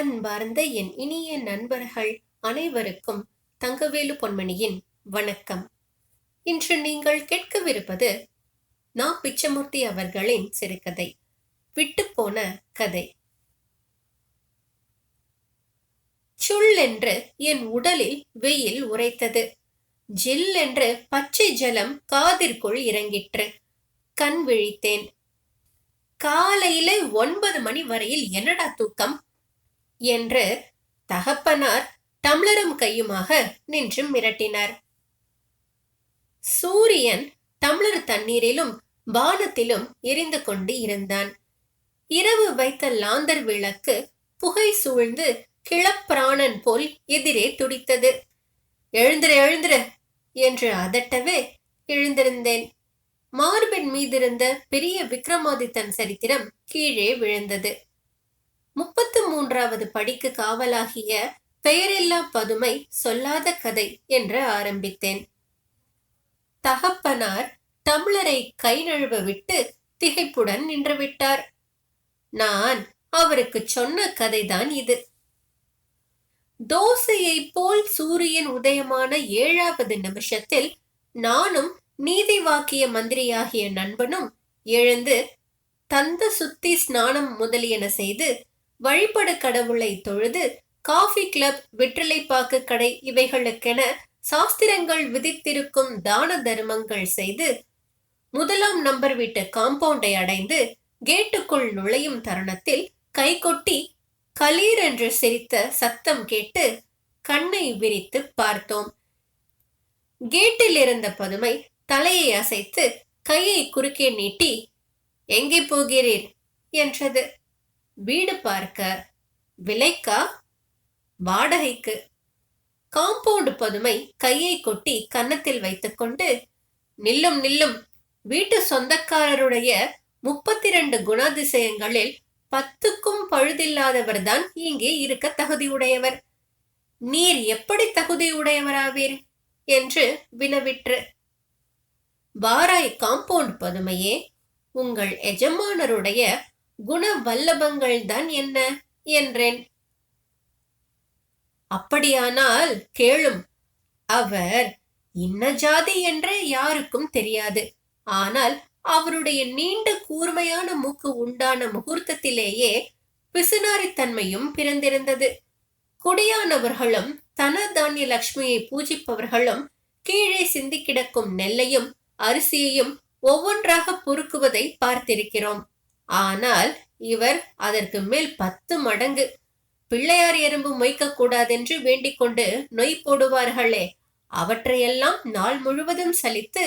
அன்பார்ந்த என் இனிய நண்பர்கள் அனைவருக்கும் தங்கவேலு பொன்மணியின் வணக்கம். இன்று நீங்கள் கேட்கவிருப்பது நா. பிச்சமூர்த்தி அவர்களின் சிறுகதை விட்டுப்போன கதை. சுள் என்று என் உடலில் வெயில் உரைத்தது. ஜில் என்று பச்சை ஜலம் காதிற்குள் இறங்கிற்று. கண் விழித்தேன். காலையில ஒன்பது மணி வரையில் என்னடா தூக்கம்? என்று தகப்பனார் டம்ளரும் கையுமாக நின்று மிரட்டினார். சூரியன் டம்ளர் தண்ணீரிலும் வானத்திலும் எரிந்து கொண்டு இருந்தான். இரவு வைத்த லாந்தர் விளக்கு புகை சூழ்ந்து கிளப்பிராணன் போல் எதிரே துடித்தது. எழுந்திர எழுந்திர என்று அதட்டவே எழுந்திருந்தேன். மார்பின் மீதிருந்த பெரிய விக்ரமாதித்தன் சரித்திரம் கீழே விழுந்தது. மூன்றாவது படிக்கு காவலாகிய பெயரில்லா பதுமை சொல்லாத கதை என்று ஆரம்பித்தேன். தகப்பனார் தமிழரை கை நழுவ விட்டு திகைப்புடன் நின்றுவிட்டார். நான் அவருக்கு சொன்ன கதைதான் இது. தோசையை போல் சூரியன் உதயமான ஏழாவது நிமிஷத்தில் நானும் நீதி வாக்கிய மந்திரியாகிய நண்பனும் எழுந்து தந்த சுத்தி ஸ்நானம் முதலியன செய்து வழிபடு கடவுளை தொழுது காஃபி கிளப் விற்றலைப்பாக்கு கடை இவைகளுக்கென சாஸ்திரங்கள் விதித்திருக்கும் தான தர்மங்கள் செய்து முதலாம் நம்பர் வீட்டு காம்பவுண்டை அடைந்து கேட்டுக்குள் நுழையும் தருணத்தில் கைகொட்டி கலீர் என்று சிரித்த சத்தம் கேட்டு கண்ணை விரித்து பார்த்தோம். கேட்டில் இருந்த பதுமை தலையை அசைத்து கையை குறுக்கே நீட்டி எங்கே போகிறீர்? என்றது. வீடு பார்க்க விலைக்கா வாடகைக்கு. காம்பவுண்ட் பதுமை கையை கொட்டி கன்னத்தில் வைத்துக்கொண்டு நில்லும் நில்லும் வீட்டு சொந்தக்காரருடைய முப்பத்தி ரெண்டு குணாதிசயங்களில் பத்துக்கும் பழுதில்லாதவர்தான் இங்கே இருக்க தகுதியுடையவர். நீர் எப்படி தகுதியுடையவராவீர்? என்று வினவிற்று. வாராய் காம்பவுண்ட் பதுமையே உங்கள் எஜமானருடைய குண வல்லபங்கள் தான் என்ன? என்றேன். அப்படியானால் கேளும். அவர் இன்ன ஜாதி என்று யாருக்கும் தெரியாது. ஆனால் அவருடைய நீண்ட கூர்மையான மூக்கு உண்டான முகூர்த்தத்திலேயே பிசுனாரித்தன்மையும் பிறந்திருந்தது. குடியானவர்களும் தனதானிய லட்சுமியை பூஜிப்பவர்களும் கீழே சிந்தி கிடக்கும் நெல்லையும் அரிசியையும் ஒவ்வொன்றாக பொறுக்குவதை பார்த்திருக்கிறோம். ஆனால் இவர் அதற்கு மேல் பத்து மடங்கு. பிள்ளையார் எறும்பு மொய்க்கக்கூடாதென்று வேண்டிக் கொண்டு நொய் போடுவார்களே. அவற்றையெல்லாம் நாள் முழுவதும் சலித்து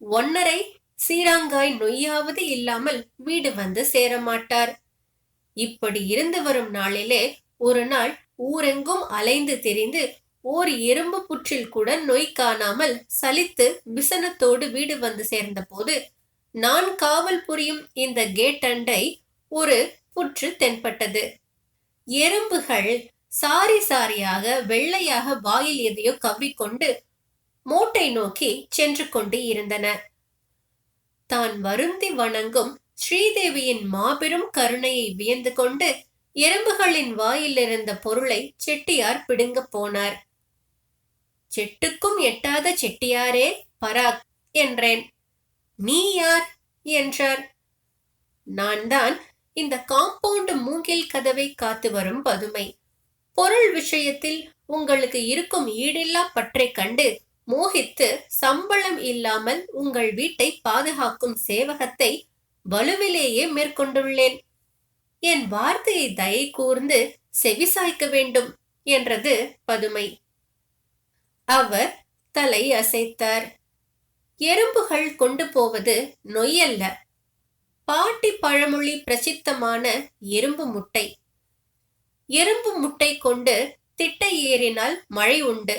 ஒன்னரை சீராங்காய் நொய்யாவது இல்லாமல் வீடு வந்து சேரமாட்டார். இப்படி இருந்து வரும் நாளிலே ஒரு நாள் ஊரெங்கும் அலைந்து தெரிந்து ஓர் எறும்பு புற்றில் கூட நொய் காணாமல் சலித்து விசனத்தோடு வீடு வந்து சேர்ந்த போது நான் காவல் புரியும் இந்த கேட் அண்டை ஒரு புற்று தென்பட்டது. எறும்புகள் சாரி சாரியாக வெள்ளையாக வாயில் எதையோ கவ்விக்கொண்டு மூட்டை நோக்கி சென்று கொண்டு இருந்தன. தான் வருந்தி வணங்கும் ஸ்ரீதேவியின் மாபெரும் கருணையை வியந்து கொண்டு எறும்புகளின் வாயில் இருந்த பொருளை செட்டியார் பிடுங்க போனார். செட்டுக்கும் எட்டாத செட்டியாரே பராக் என்றேன். நீ யார்? என்றார். நான் தான் இந்த காம்பவுண்ட் மூங்கில் கதவை காத்து வரும் பதுமை. பொருள் விஷயத்தில் உங்களுக்கு இருக்கும் ஈடில்லா பற்றை கண்டு மோகித்து சம்பளம் இல்லாமல் உங்கள் வீட்டை பாதுகாக்கும் சேவகத்தை வலுவிலேயே மேற்கொண்டுள்ளேன். என் வார்த்தையை தயை கூர்ந்து செவிசாய்க்க வேண்டும் என்றது பதுமை. அவர் தலை அசைத்தார். எறும்புகள் கொண்டு போவது நொய்யல்ல. பாட்டி பழமொழி பிரசித்தமான எறும்பு முட்டை. எறும்பு முட்டை கொண்டு திட்டை ஏறினால் மழை உண்டு.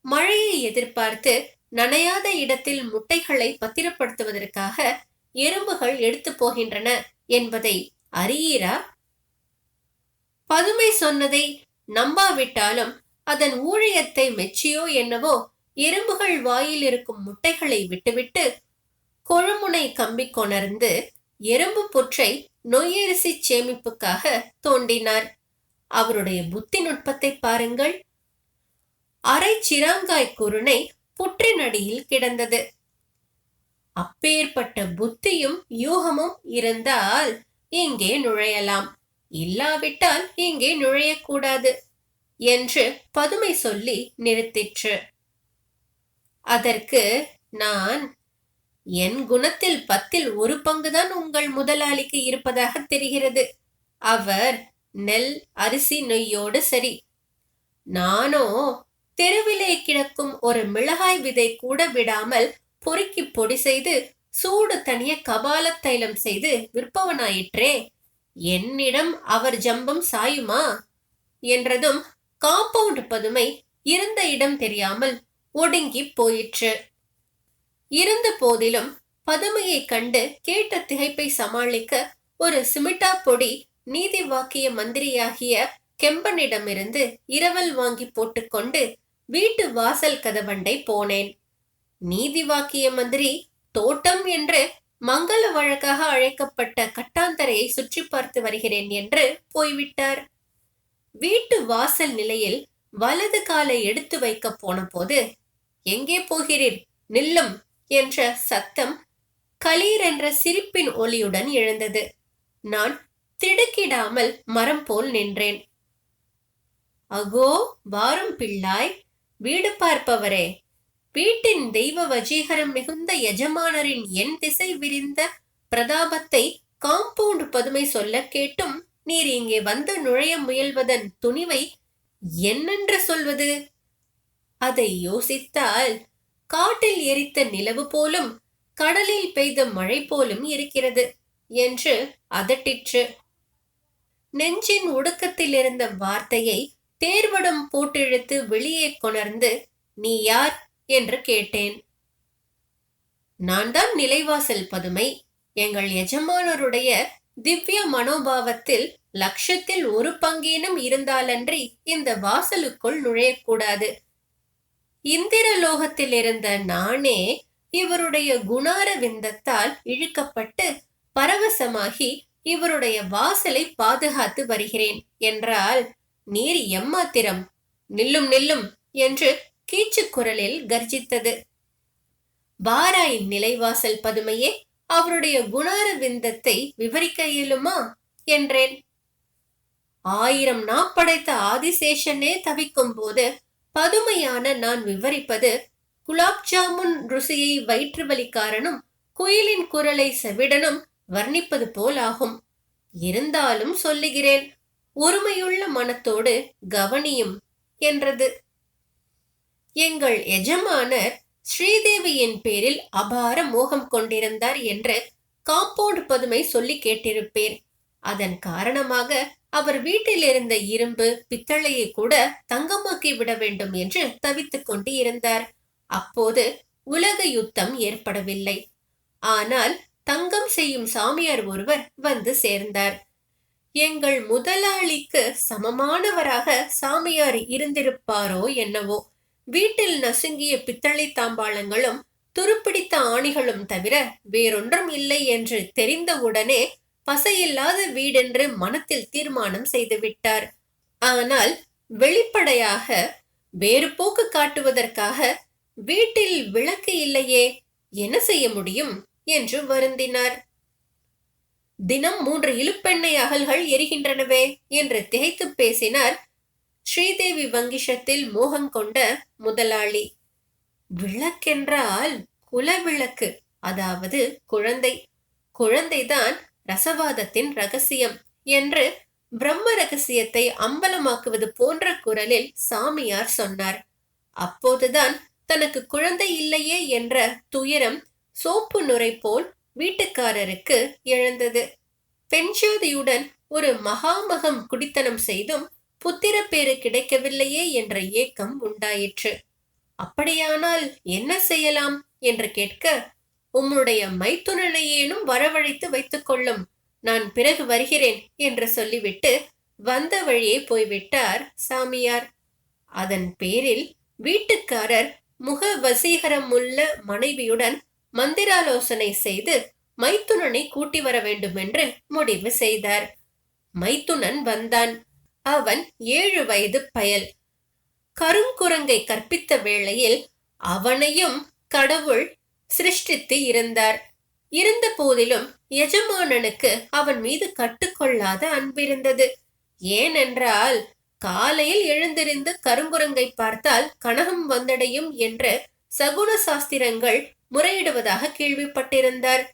மழையை எதிர்பார்த்து நனையாத இடத்தில் முட்டைகளை பத்திரப்படுத்துவதற்காக எறும்புகள் எடுத்து போகின்றன என்பதை அறியீரா? பதுமை சொன்னதை நம்பாவிட்டாலும் அதன் ஊழியத்தை மெச்சியோ என்னவோ எறும்புகள் வாயில் இருக்கும் முட்டைகளை விட்டுவிட்டு கொழுமுனை கம்பி கொணர்ந்து எறும்பு புற்றை நொய்யரிசி சேமிப்புக்காக தோண்டினார். அவருடைய புத்தி நுட்பத்தை பாருங்கள். அரை சிராங்காய் குருணை புற்றின் அடியில் கிடந்தது. அப்பேற்பட்ட புத்தியும் யூகமும் இருந்தால் இங்கே நுழையலாம். இல்லாவிட்டால் இங்கே நுழையக்கூடாது என்று பதுமை சொல்லி நிறுத்திற்று. அதற்கு நான் என் குணத்தில் பத்தில் ஒரு பங்குதான் உங்கள் முதலாளிக்கு இருப்பதாக தெரிகிறது. அவர் நெல் அரிசி நொய்யோடு சரி. நானோ தெருவிலே கிடக்கும் ஒரு மிளகாய் விதை கூட விடாமல் பொறுக்கி பொடி செய்து சூடு தனிய கபால தைலம் செய்து விற்பவனாயிற்றே. என்னிடம் அவர் ஜம்பம் சாயுமா? என்றதும் காம்பவுண்ட் பதுமை இருந்த இடம் தெரியாமல் ஒடுங்கி போயிற்று. இருந்த போதிலும் பதுமையை கண்டு கேட்ட திகைப்பை சமாளிக்க ஒரு சிமிட்டா பொடி நீதி வாக்கிய மந்திரியாகிய கெம்பனிடமிருந்து இரவல் வாங்கி போட்டுக்கொண்டு வீட்டு வாசல் கதவண்டை போனேன். நீதி வாக்கிய மந்திரி தோட்டம் என்று மங்கள வழக்காக அழைக்கப்பட்ட கட்டாந்தரையை சுற்றி பார்த்து வருகிறேன் என்று போய்விட்டார். வீட்டு வாசல் நிலையில் வலது காலை எடுத்து வைக்க போன போது எங்கே போகிறீர்? நில்லும் என்ற சத்தம் கலீர் என்ற சிரிப்பின் ஒலியுடன் எழுந்தது. நான் திடுக்கிடாமல் மரம் போல் நின்றேன். அகோ வாரும் பிள்ளாய் வீடு பார்ப்பவரே. வீட்டின் தெய்வ வஜீகரம் மிகுந்த எஜமானரின் என் திசை விரிந்த பிரதாபத்தை காம்பவுண்ட் பதுமை சொல்ல கேட்டும் நீர் இங்கே வந்து நுழைய முயல்வதன் துணிவை என்னென்று சொல்வது? அதை யோசித்தால் காட்டில் எரித்த நிலவு போலும் கடலில் பெய்த மழை போலும் இருக்கிறது என்று அதட்டிற்று. நெஞ்சின் ஒடுக்கத்தில் இருந்த வார்த்தையை தேர்வடம் போட்டிழுத்து வெளியே கொணர்ந்து நீ யார்? என்று கேட்டேன். நான் தான் நிலைவாசல் பதுமை. எங்கள் எஜமானருடைய திவ்ய மனோபாவத்தில் லட்சத்தில் ஒரு பங்கேனும் இருந்தாலன்றி இந்த வாசலுக்குள் நுழையக்கூடாது. இந்திர லோகத்தில் இருந்த நானே இவருடைய குணார விந்தத்தால் இழுக்கப்பட்டு பரவசமாகி இவருடைய வாசலை பாதுகாத்து வருகிறேன் என்றால் நீர் எம்மாத்திரம்? நில்லும் நில்லும் என்று கீச்சுக் குரலில் கர்ஜித்தது. பாராயின் நிலைவாசல் பதுமையே அவருடைய குணார விந்தத்தை விவரிக்க இயலுமா? என்றேன். ஆயிரம் நாப்படைத்த ஆதிசேஷனே தவிக்கும் போது பதுமையான நான் விவரிப்பது குலாப் ஜாமுன் ருசியை வயிற்று வலிக்காரனும் குயிலின் குரலை செவிடனும் வர்ணிப்பது போல் ஆகும் இருந்தாலும் சொல்லுகிறேன் ஒருமையுள்ள மனத்தோடு கவனியும் என்றது. எங்கள் எஜமானர் ஸ்ரீதேவியின் பேரில் அபார மோகம் கொண்டிருந்தார் என்று காம்பவுண்ட் பதுமை சொல்லி கேட்டிருப்பேன். அதன் காரணமாக அவர் வீட்டில் இருந்த இரும்பு பித்தளையை கூட தங்கமாக்கி விட வேண்டும் என்று தவித்துக் கொண்டு இருந்தார். அப்போது உலக யுத்தம் ஏற்படவில்லை. ஆனால் தங்கம் செய்யும் சாமியார் ஒருவர் வந்து சேர்ந்தார். எங்கள் முதலாளிக்கு சமமானவராக சாமியார் இருந்திருப்பாரோ என்னவோ வீட்டில் நசுங்கிய பித்தளை தாம்பாளங்களும் துருப்பிடித்த ஆணிகளும் தவிர வேறொன்றும் இல்லை என்று தெரிந்தவுடனே பசையில்லாத வீடென்று மனத்தில் தீர்மானம் செய்துவிட்டார் ஆனால் வெளிப்படையாக வேறு போக்கு காட்டுவதற்காக வீட்டில் விளக்கு இல்லையே என்ன செய்ய முடியும்? என்று வருந்தினார். தினம் மூன்று இழுப்பெண்ணெய் அகல்கள் எரிகின்றனவே என்று திகைத்து பேசினார் ஸ்ரீதேவி வங்கிஷத்தில் மோகம் கொண்ட முதலாளி. விளக்கென்றால் குலவிளக்கு அதாவது குழந்தை. குழந்தைதான் ரசவாதத்தின் ரகசியம் என்று பிரம்ம ரகசியத்தை அம்பலமாக்குவது போன்ற குரலில் சாமியார் சொன்னார். அப்போதுதான் தனக்கு குழந்தை இல்லையே என்ற துயரம் சோப்பு நுரை போல் வீட்டுக்காரருக்கு எழுந்தது. பெண்ஜோதியுடன் ஒரு மகாமகம் குடித்தனம் செய்தும் புத்திர பேரு கிடைக்கவில்லையே என்ற ஏக்கம் உண்டாயிற்று. அப்படியானால் என்ன செய்யலாம்? என்று கேட்க உம்முடைய மைத்துனனையேனும் வரவழைத்து வைத்துக் கொள்ளும் நான் பிறகு வருகிறேன் என்று சொல்லிவிட்டு வந்த வழியே போய்விட்டார் சாமியார். அதன் பேரில் வீட்டுக்காரர் முக வசீகரமுள்ள மனைவியுடன் மந்திராலோசனை செய்து மைத்துனனை கூட்டி வர வேண்டும் என்று முடிவு செய்தார். மைத்துனன் வந்தான். அவன் ஏழு வயது பயல். கருங்குரங்கை கற்பித்த வேளையில் அவனையும் கடவுள் சிருஷ்டித்து இருந்தார். இருந்த போதிலும் எஜமானனுக்கு அவன் மீது கட்டுக்கொள்ளாத அன்பிருந்தது ஏனென்றால் காலையில் எழுந்திருந்து கருங்குரங்கை பார்த்தால் கனகம் வந்தடையும் என்று சகுன சாஸ்திரங்கள் முறையிடுவதாக கேள்விப்பட்டிருந்தார்.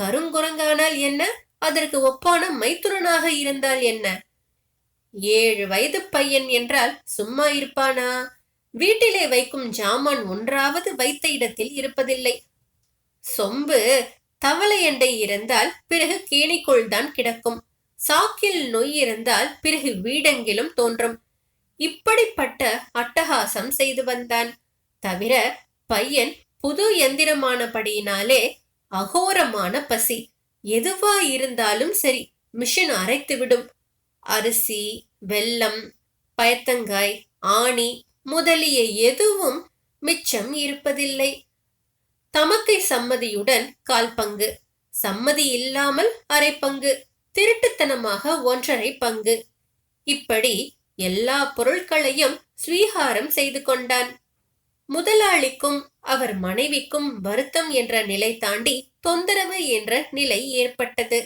கருங்குரங்கானால் என்ன? அதற்கு ஒப்பான மைத்துரனாக இருந்தால் என்ன? ஏழு வயது பையன் என்றால் சும்மா இருப்பானா? வீட்டிலே வைக்கும் ஜாமான் ஒன்றாவது வைத்த இடத்தில் இருப்பதில்லை. சொம்பு தவளை எண்டை இருந்தால் பிறகு கேணிக்குள் தான் கிடக்கும். சாக்கில் நொய் இருந்தால் பிறகு வீடெங்கிலும் தோன்றும். இப்படிப்பட்ட அட்டகாசம் செய்து வந்தான். தவிர பையன் புது எந்திரமானபடியினாலே அகோரமான பசி. எதுவா இருந்தாலும் சரி மிஷின் அரைத்துவிடும். அரிசி வெல்லம் பயத்தங்காய் ஆணி முதலிய எதுவும் மிச்சம் இருப்பதில்லை. தமக்கை சம்மதியுடன் கால் பங்கு சம்மதி இல்லாமல் அரை பங்கு திருட்டுத்தனமாக ஒன்றரை பங்கு. இப்படி எல்லா பொருட்களையும் ஸ்வீகாரம் செய்து கொண்டான். முதலாளிக்கும் அவர் மனைவிக்கும் வருத்தம் என்ற நிலை தாண்டி தொந்தரவு என்ற நிலை ஏற்பட்டது.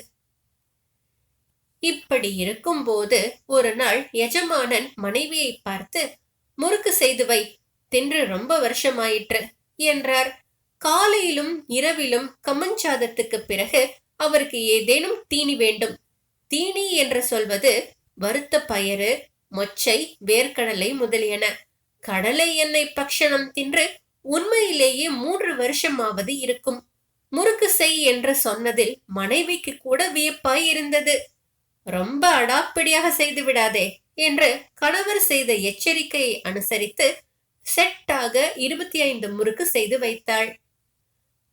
இப்படி இருக்கும்போது ஒரு நாள் எஜமானன் மனைவியை பார்த்து முறுக்கு செய்து வை. தின்று ரொம்ப வருஷமாயிற்று என்றார். காலையிலும் இரவிலும் கம்மஞ்சாதத்துக்கு பிறகு அவருக்கு ஏதேனும் தீனி வேண்டும். தீனி என்று சொல்வது வறுத்த பயறு மொச்சை வேர்க்கடலை முதலியன. கடலை எண்ணெய் பக்ஷணம் தின்று உண்மையிலேயே மூன்று வருஷமாவது இருக்கும். முறுக்கு செய் என்று சொன்னதில் மனைவிக்கு கூட வியப்பாய் இருந்தது ரொம்ப அடாப்படியாக செய்து விடாதே. என்று கணவர் செய்த எச்சரிக்கையை அனுசரித்து செட்டாக இருபத்தி ஐந்து முறுக்கு செய்து வைத்தாள்.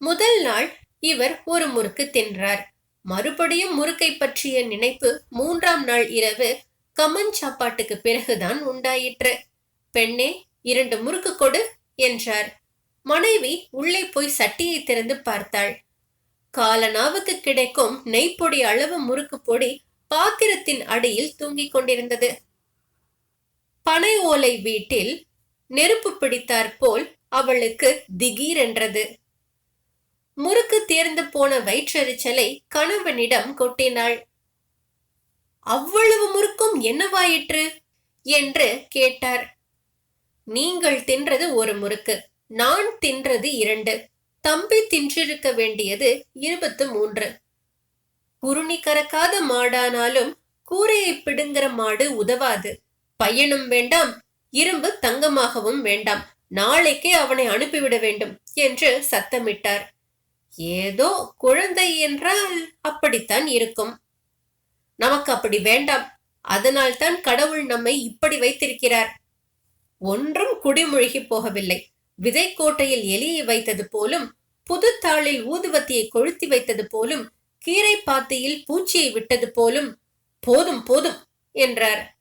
முதல் நாள் இவர் ஒரு முறுக்கு தின்றார். மறுபடியும் முறுக்கை பற்றிய நினைப்பு மூன்றாம் நாள் இரவு கமன் சாப்பாட்டுக்கு பிறகுதான் உண்டாயிற்று. பெண்ணே இரண்டு முறுக்கு கொடு என்றார். மனைவி உள்ளே போய் சட்டியை திறந்து பார்த்தாள். காலனாவுக்கு கிடைக்கும் நெய்ப்பொடி அளவு முறுக்கு பொடி பாத்திரத்தின் அடியில் தூங்கிக் கொண்டிருந்தது. பனை ஓலை வீட்டில் நெருப்பு பிடித்தாற் போல் அவளுக்கு திகீரென்றது முறுக்கு தேர்ந்து போன வயிற்றெரிச்சலை கணவனிடம் கொட்டினாள். அவ்வளவு முறுக்கும் என்னவாயிற்று என்று கேட்டார். நீங்கள் தின்றது ஒரு முறுக்கு நான் தின்றது இரண்டு. தம்பி தின்றிருக்க வேண்டியது இருபத்து மூன்று. குருணி கறக்காத மாடானாலும் கூரையை பிடுங்கிற மாடு உதவாது. பையனும் வேண்டாம் இரும்பு தங்கமாகவும் வேண்டாம் நாளைக்கே அவனை அனுப்பிவிட வேண்டும் என்று சத்தமிட்டார். ஏதோ குழந்தை என்றால் அப்படித்தான் இருக்கும். நமக்கு அப்படி வேண்டாம் அதனால்தான் கடவுள் நம்மை இப்படி வைத்திருக்கிறார். ஒன்றும் குடிமூழ்கி போகவில்லை. விதைக்கோட்டையில் எலியை வைத்தது போலும் புது தாளில் ஊதுவத்தியை கொளுத்தி வைத்தது போலும் கீரை பாத்தியில் பூச்சியை விட்டது போலும் போதும் போதும் என்றார்.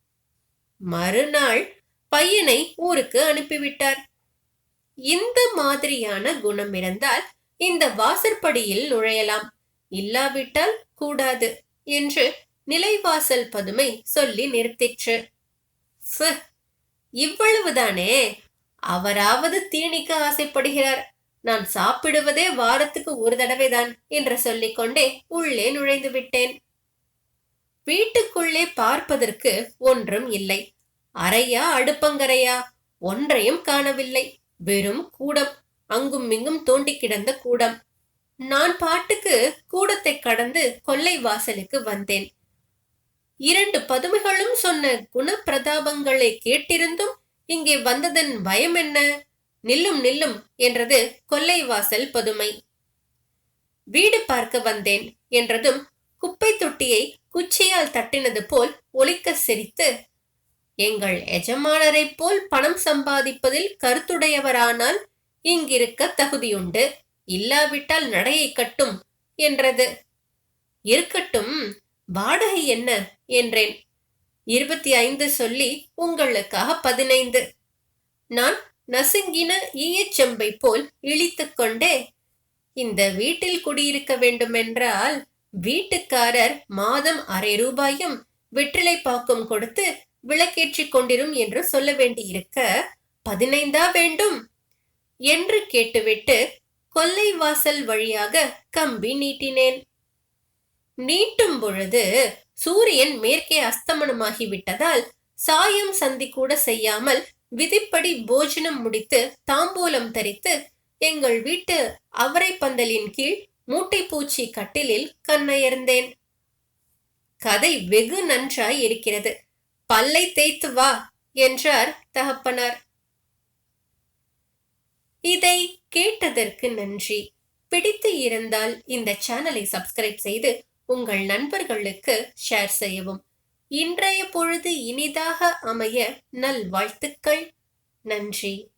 மறுநாள் பையனை ஊருக்கு அனுப்பிவிட்டார். இந்த மாதிரியான குணம் இருந்தால் இந்த வாசற்படியில் நுழையலாம். இல்லாவிட்டால் கூடாது என்று நிலைவாசல் பதுமை சொல்லி நிறுத்திற்று. இவ்வளவுதானே? அவராவது தீனிக்கு ஆசைப்படுகிறார். நான் சாப்பிடுவதே வாரத்துக்கு ஒரு தடவைதான் என்று சொல்லிக்கொண்டே உள்ளே நுழைந்து விட்டேன் வீட்டுக்குள்ளே பார்ப்பதற்கு ஒன்றும் இல்லை. அறையா அடுப்பங்கரையா? ஒன்றையும் காணவில்லை. வெறும் கூடம். அங்கும் இங்கும் தோண்டி கிடந்த கூடம். நான் பாட்டுக்கு கூடத்தை கடந்து கொல்லை வாசலுக்கு வந்தேன். இரண்டு பதுமைகளும் சொன்ன குணப்பிரதாபங்களை கேட்டிருந்தும் இங்கே வந்ததன் பயம் என்ன? நில்லும் நில்லும் என்றது கொல்லை வாசல் பதுமை. வீடு பார்க்க வந்தேன் என்றதும் குப்பை தொட்டியை குச்சியால் தட்டினது போல் ஒலிக்க சிரித்து எங்கள் எஜமானரைப் போல் பணம் சம்பாதிப்பதில் கருத்துடையவரானால் இங்கிருக்க தகுதியுண்டு. இல்லாவிட்டால் நடையை கட்டும் என்றது. இருக்கட்டும் வாடகை என்ன? என்றேன். இருபத்தி ஐந்து சொல்லி உங்களுக்காக பதினைந்து. நான் நசுங்கின ஈயச்செம்பை போல் இழித்துக்கொண்டே இந்த வீட்டில் குடியிருக்க வேண்டுமென்றால் வீட்டுக்காரர் மாதம் அரை ரூபாயும் வெற்றிலை பாக்கும் கொடுத்து விளக்கேற்றிக் கொண்டிரும் என்று சொல்ல வேண்டியிருக்க பதினைந்தா வேண்டும்? என்று கேட்டுவிட்டு கொல்லை வாசல் வழியாக கம்பி நீட்டினேன். நீட்டும் பொழுது சூரியன் மேற்கே அஸ்தமனமாகிவிட்டதால் சாயம் சந்தி கூட செய்யாமல் விதிப்படி போஜனம் முடித்து தாம்பூலம் தரித்து எங்கள் வீட்டு அவரை பந்தலின் கீழ் மூட்டை பூச்சி கட்டிலில் கண்ணயர்ந்தேன் கதை வெகு நன்றாய் இருக்கிறது. பல்லை தேய்த்து வா என்றார் தகப்பனார். இதை கேட்டதற்கு நன்றி. பிடித்து இருந்தால் இந்த சேனலை சப்ஸ்கிரைப் செய்து உங்கள் நண்பர்களுக்கு ஷேர் செய்யவும். இன்றைய பொழுது இனிதாக அமைய நல்வாழ்த்துக்கள். நன்றி.